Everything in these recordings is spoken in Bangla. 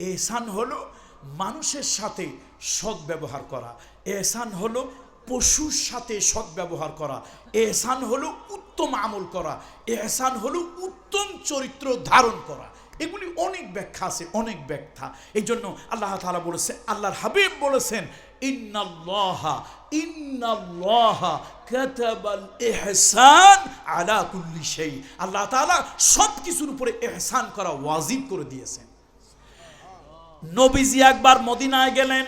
এহসান হলো মানুষের সাথে সৎ ব্যবহার করা। এহসান হলো পশুর সাথে সৎ ব্যবহার করা। এহসান হলো উত্তম আমল করা। এহসান হলো উত্তম চরিত্র ধারণ করা। এগুলি অনেক ব্যাখ্যা আছে, অনেক ব্যাখ্যা। এই জন্য আল্লাহ তালা বলেছে, আল্লাহর হাবিব বলেছেন, ইন্নাল্লাহা ইন্নাল্লাহা কাতাবাল ইহসান আলা কুল্লি সেই আল্লাহ তাআলা সব কিছুর উপরে ইহসান করা ওয়াজিব করে দিয়েছেন। নবীজি একবার মদিনায় গেলেন।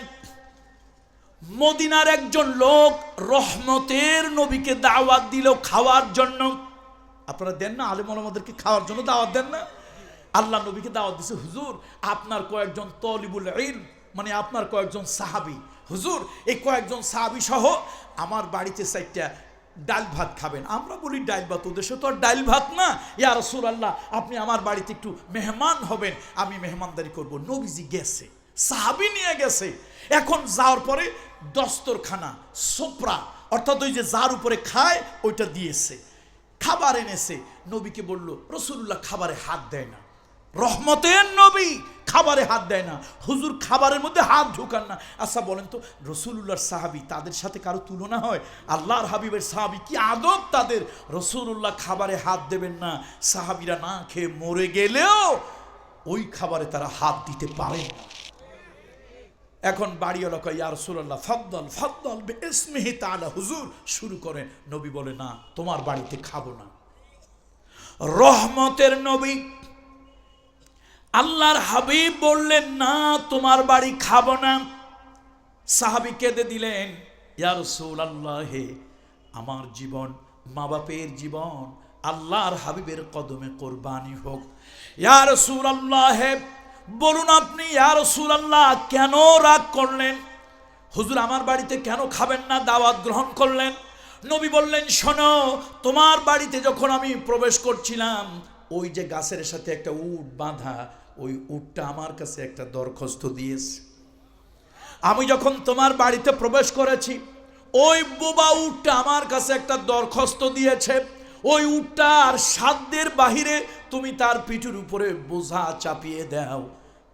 মদিনার একজন লোক রহমতের নবীকে দাওয়াত দিল খাওয়ার জন্য। আপনারা দেন না, আলেম আমাদেরকে খাওয়ার জন্য দাওয়াত দেন না? আল্লাহ নবীকে দাওয়াত দিছে, হুজুর, আপনার কয়েকজন তলিবুল ইলম মানে আপনার কয়েকজন সাহাবি, হুজুর, এই কয়েকজন সাহাবি সহ আমার বাড়িতে চারটা ডাল ভাত খাবেন। আমরা বলি ডাল ভাত ওদেশে তো আর ডাল ভাত না। ইয়া রসুল আল্লাহ আপনি আমার বাড়িতে একটু মেহমান হবেন, আমি মেহমানদারি করব। নবীজি গেছে, সাহাবি নিয়ে গেছে। এখন যাওয়ার পরে দস্তরখানা, সোপরা, অর্থাৎ ওই যে যার উপরে খায়, ওইটা দিয়েছে। খাবার এনেছে। নবীকে বলল রসুল্লাহ খাবারে হাত দেয় না। রহমতের নবী খাবারে হাত দেয় না, হুজুর খাবারের মধ্যে হাত ঢুকান না। আচ্ছা বলেন তো রসুল্লাহর সাহাবি তাদের সাথে কারও তুলনা হয়? আল্লাহর হাবিবের সাহাবি কি আদব তাদের? রসুল্লাহ খাবারে হাত দেবেন না, সাহাবিরা না খেয়ে মরে গেলেও ওই খাবারে তারা হাত দিতে পারে এখন বাড়ি এলাকা ইয়া রসুল্লাহ ফদ্দল ফদ্দল ইসমিহি তাআলা। হুজুর শুরু করেন, নবী বলে, না, তোমার বাড়িতে খাব না। রহমতের নবী আল্লাহর হাবিব বললেন, না, তোমার বাড়ি খাব না। সাহাবি কেঁদে দিলেন, ইয়া রসুল্লাহ হে আমার জীবন মা বাপের জীবন, আল্লাহর হাবিবের কদমে কোরবানি হোক। ইয়া রসুল্লাহ হে বলুন আপনি, ইয়া রসুল্লাহ কেন রাগ করলেন? হুজুর আমার বাড়িতে কেন খাবেন না? দাওয়াত গ্রহণ করলেন। নবী বললেন, শোনো, তোমার বাড়িতে যখন আমি প্রবেশ করছিলাম ওই যে গাছের সাথে একটা উট বাঁধা, ওই উটটা আমার কাছে একটা দরখাস্ত দিয়েছে। আমি যখন তোমার বাড়িতে প্রবেশ করেছি, ওই বোবা উটটা আমার কাছে একটা দরখাস্ত দিয়েছে। ওই উটটা আর সাধ্যের বাহিরে তুমি তার পিঠের উপরে বোঝা চাপিয়ে দাও।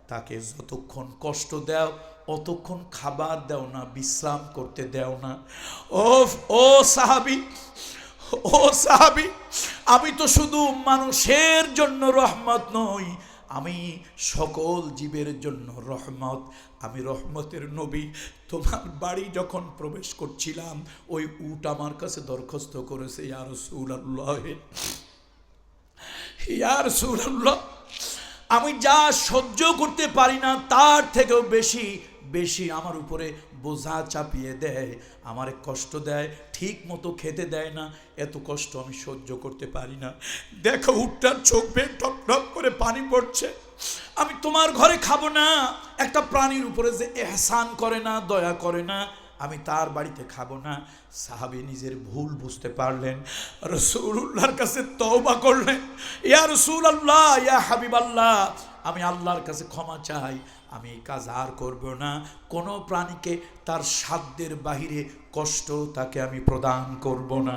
তাকে যতক্ষণ কষ্ট দাও, অতক্ষণ খাবার দাও না, বিশ্রাম করতে দাও না। ও ও সাহাবি ও সাহাবি আমি তো শুধু মানুষের জন্য রহমত নই, আমি সকল জীবের জন্য রহমত। আমি রহমতের নবী। তোমার বাড়ি যখন প্রবেশ করছিলাম, ওই উট আমার কাছে দরখাস্ত করেছে ইয়ার সুল্লাহ ইয়ার সুল্লাহ আমি যা সহ্য করতে পারি না, তার থেকেও বেশি বেশি আমার উপরে বোঝা চাপিয়ে দেয়, আমারে কষ্ট দেয় ঠিক মতো খেতে দেয় না, এত কষ্ট আমি সহ্য করতে পারি না। দেখো উঠটার চোখ বেয়ে টপ টপ করে পানি পড়ছে। আমি তোমার ঘরে খাব না। একটা প্রাণীর উপরে যে এহসান করে না, দয়া করে না, আমি তার বাড়িতে খাব না। সাহাবি নিজের ভুল বুঝতে পারলেন। রসুল্লাহর কাছে তওবা করলেন। ইয়া রসুল আল্লাহ ইয়া হাবিব আল্লাহ আমি আল্লাহর কাছে ক্ষমা চাই। আমি কাজ আর করব না। কোনো প্রাণীকে তার সাধ্যের বাহিরে কষ্ট তাকে আমি প্রদান করব না।